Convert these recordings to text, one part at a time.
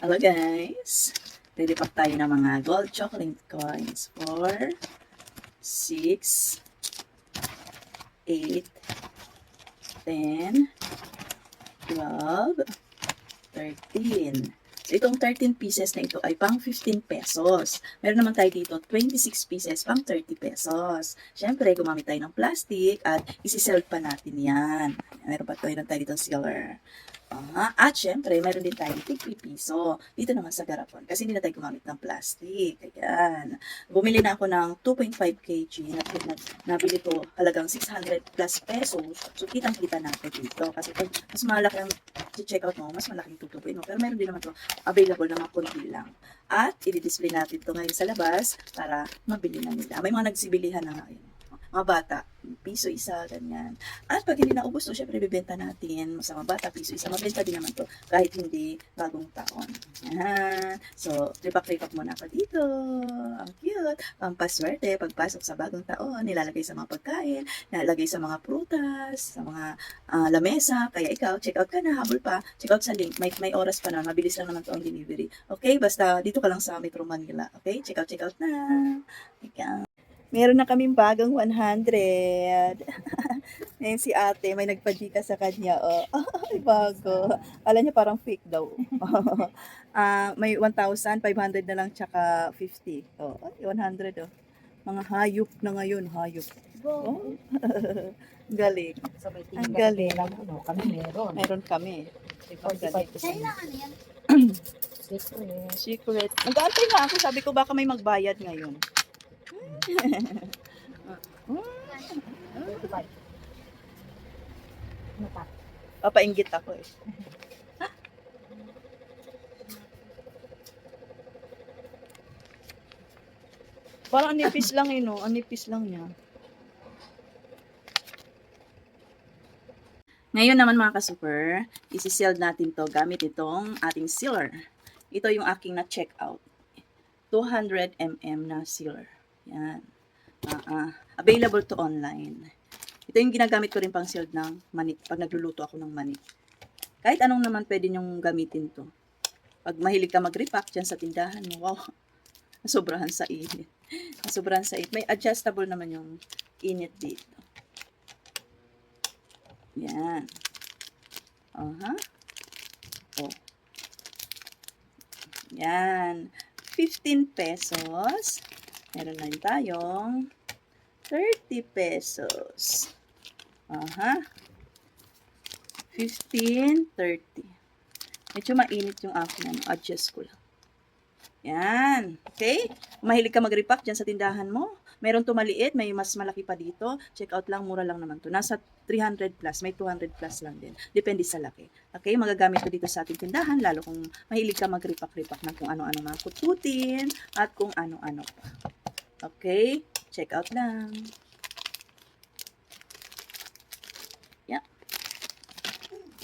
Hello guys! Lilipat tayo ng mga gold chocolate coins. 4, 6, 8, 10, 12, 13. So, itong 13 pieces na ito ay pang 15 pesos. Meron naman tayo dito 26 pieces pang 30 pesos. Siyempre, gumamit tayo ng plastic at isi-sell pa natin yan. Meron pa tayo, tayo dito sealer. Ah, at syempre, meron din tayong tig piso dito naman sa garapon kasi hindi na tayo gumamit ng plastic. Ayan. Bumili na ako ng 2.5 kg na, na nabili ko halagang 600 plus pesos. So, kitang-kita natin dito. Kasi pag mas malaki ang check out mo, mas malaking tutuboy mo. Pero meron din naman to available na mga konti lang. At, i-display natin to ngayon sa labas para mabili na nila. May mga nagsibilihan na ngayon. Mga bata, piso isa, ganyan. At pag hindi naubos to, syempre bibenta natin sa mga bata, piso isa. Mabenta din naman to kahit hindi bagong taon. Yan. So, lipak-lipak muna ako dito. Ang cute. Pampaswerte, pagpasok sa bagong taon, nilalagay sa mga pagkain, nilalagay sa mga prutas, sa mga ah, lamesa. Kaya ikaw, check out ka na, habol pa. Check out sa link. May, may oras pa na. Mabilis lang naman to ang delivery. Okay? Basta dito ka lang sa Metro Manila. Okay? Check out, check out na. Ikaw. Meron na kaming bagong 100. Ngayon si ate, may nagpadika sa kanya. Oh. Ay, bago. Alam niya parang fake daw. Ah, may 1,500 na lang tsaka 50. Oh, ay, 100 oh. Mga hayop na ngayon, hayop. Oh. Galing. Sabay Ang galing. lang, ano, kami meron. Meron kami. Ang galing. 45% ano yan? Secret. Secret. Nag-aantay nga ako. Sabi ko baka may magbayad ngayon. 45. Pa? Papainggit ako eh. Parang anipis lang eh, no? Anipis lang niya. Ngayon naman mga ka-super, isi-seal natin to gamit itong ating sealer. Ito yung aking na-check out. 200 mm na sealer. Yan. Ah, ah. available to online. Ito yung ginagamit ko rin pang sealed ng mani pag nagluluto ako ng mani. Kahit anong naman pwede nyong gamitin to. Pag mahilig ka mag-repack dyan sa tindahan mo, wow, nasobrahan sa init. Nasobrahan sa init. May adjustable naman yung init dito. Yan. Aha. Oh. Yan. 15 pesos. Meron na rin tayong 30 pesos. Aha. 15, 30. Medyo mainit yung akin. Ano, adjust ko lang. Yan. Okay? Mahilig ka mag-repack dyan sa tindahan mo, meron to maliit, may mas malaki pa dito. Check out lang, mura lang naman to. Nasa 300 plus, may 200 plus lang din. Depende sa laki. Okay? Magagamit ko dito sa ating tindahan, lalo kung mahilig ka mag-repack-repack ng kung ano-ano mga kututin at kung ano-ano pa. Okay? Check out lang. Yeah.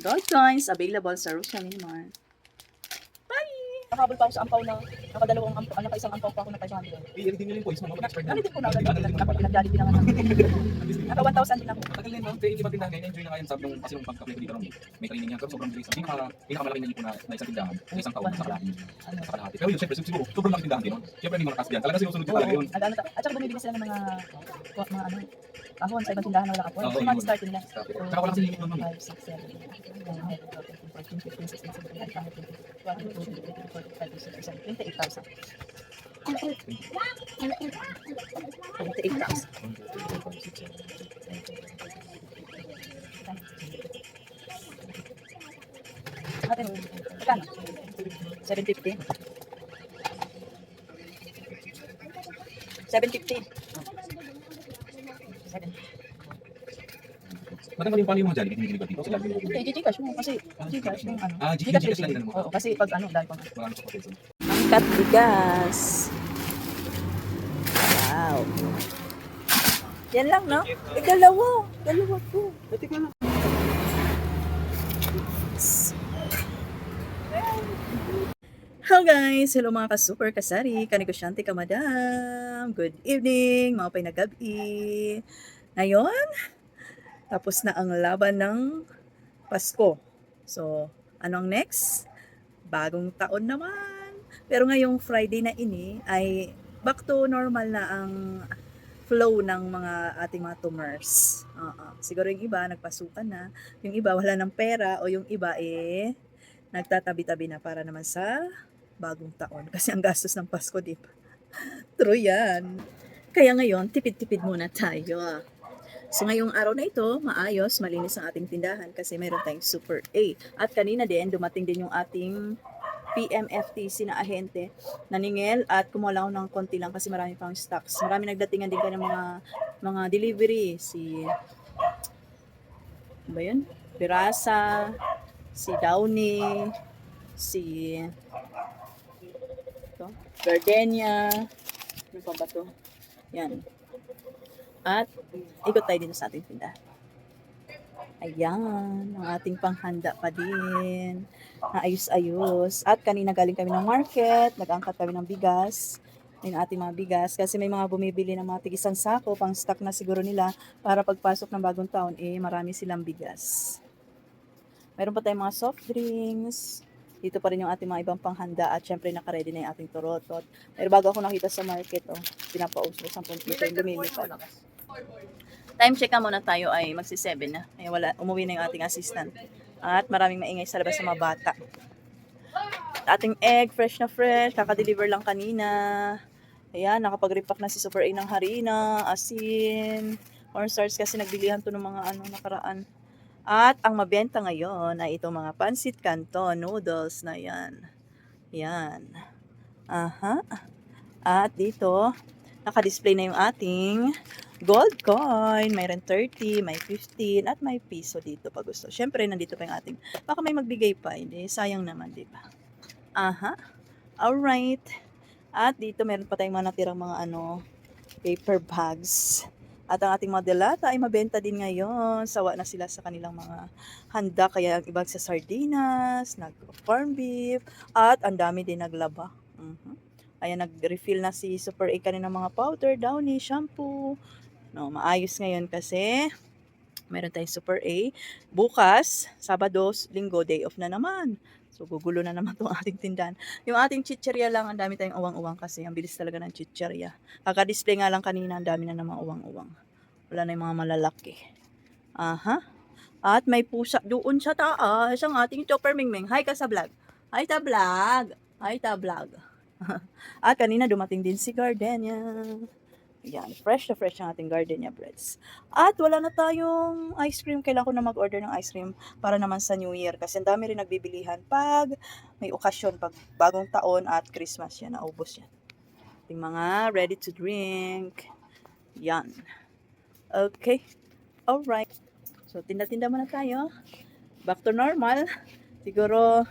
Gold coins available sa Rosa Mini Mart. Bye! Nakabol pa ako sa ampaw na nakadalawang ampaw, nakaisang ampaw pa ako na 500. Eh, hindi po, is mga mag-expert na. Ano din po na dapat pinagdali din naman. Naka 1,000 din ako. Matagal din, no? Kaya hindi magtindahan ngayon, enjoy na kayo sa nung kasi nung pagka-play ko dito nung may training yan. Pero sobrang bilis. Pinaka, pinakamalaking na po na, na isang tindahan. Yung isang taon sa kalahati. Sa kalahati. Pero yun, syempre, siguro, sobrang laking tindahan din, no? Syempre, hindi malakas diyan. Talaga sinusunod ko talaga yun. At, ano, saka bumibili sila ng mga, mga ano, kahon sa ibang tindahan na wala Yung mga yun. start nila. Tsaka wala kasi limit nun, no? 5, 6, 7, 8, 9, 10, 11, 12, 13, 14, 15, 16, 17, 18, 19, 20, 28,000. 28,000. Atin, magkano? 750. 750. 7. Madam, paano yung paano yung mga dito? Sila. Hindi, Gcash mo kasi Gcash yung ano. Ah, Gcash din mo. Oo, kasi pag ano, dahil pang Marami sa potenso. Angkat bigas. Wow. Yan lang, no? Eh, dalawa. Dalawa po. Pati ka lang. Hello guys! Hello mga ka-super kasari, kanegosyante ka madam. Good evening, mga pinagabi. Ngayon, tapos na ang laban ng Pasko. So, anong next? bagong taon naman. Pero ngayong Friday na ini ay back to normal na ang flow ng mga ating mga tumors. Oo. Siguro yung iba nagpasukan na, yung iba wala ng pera o yung iba eh nagtatabi-tabi na para naman sa bagong taon. Kasi ang gastos ng Pasko, di ba? True yan. Kaya ngayon, tipid-tipid muna tayo. So ngayong araw na ito, maayos, malinis ang ating tindahan kasi meron tayong Super A. At kanina din, dumating din yung ating PMFTC na ahente naningil at ako ng konti lang kasi marami pang stocks. Marami nagdatingan din kanya mga mga delivery. Si ano ba yun? Birasa, si Downey, si ito, Gardenia, ano pa ba to? Yan. At ikot tayo din sa ating tindahan. Ayan, ang ating panghanda pa din. Naayos-ayos. At kanina galing kami ng market, nag-angkat kami ng bigas. Yung ating mga bigas. Kasi may mga bumibili ng mga tigisang sako, pang stock na siguro nila para pagpasok ng bagong taon, eh marami silang bigas. Meron pa tayong mga soft drinks. Dito pa rin yung ating mga ibang panghanda at syempre nakaredy na yung ating torotot. Pero bago ako nakita sa market, oh, pinapausok sa puntito yung lumilipad. Time check ka muna tayo ay magsi 7 na. Ay wala, umuwi na yung ating assistant. At maraming maingay sa labas sa mga bata. Ating egg, fresh na fresh, kaka-deliver lang kanina. Ayan, nakapag-repack na si Super A ng harina, asin, cornstarch kasi nagbilihan to ng mga ano nakaraan. At ang mabenta ngayon ay itong mga pansit canton noodles na yan. Yan. Aha. At dito, naka-display na yung ating gold coin. Mayroon 30, may 15, at may piso dito pag gusto. Siyempre, nandito pa yung ating, baka may magbigay pa, hindi, sayang naman, di ba? Aha. Alright. At dito, meron pa tayong mga natirang mga ano, paper bags. At ang ating mga delata ay mabenta din ngayon. Sawa na sila sa kanilang mga handa. Kaya ang ibang sa sardinas, nag-farm beef, at ang dami din naglaba. Mhm. Ayan, nag-refill na si Super A kanina mga powder, downy, shampoo. No, maayos ngayon kasi meron tayong Super A. Bukas, Sabado, Linggo, day off na naman. So, gugulo na naman itong ating tindahan. Yung ating chicherya lang, ang dami tayong uwang-uwang kasi. Ang bilis talaga ng chicherya. Kaka-display nga lang kanina, ang dami na namang uwang-uwang. Wala na yung mga malalaki. Aha. At may pusa doon sa taas ang ating chopper mingming. Hi ka sa vlog. Hi ta vlog. Hi ta vlog. At kanina dumating din si Gardenia. Yan, fresh na fresh ang ating gardenia breads. At wala na tayong ice cream. Kailangan ko na mag-order ng ice cream para naman sa New Year. Kasi ang dami rin nagbibilihan pag may okasyon, pag bagong taon at Christmas yan. Naubos yan. Ating mga ready to drink. Yan. Okay. Alright. So, tinda-tinda muna tayo. Back to normal. Siguro,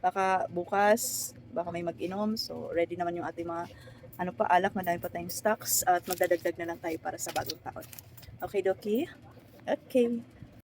baka bukas, baka may mag-inom. So, ready naman yung ating mga ano pa, alak, madami pa tayong stocks at magdadagdag na lang tayo para sa bagong taon. Okay, Doki? Okay.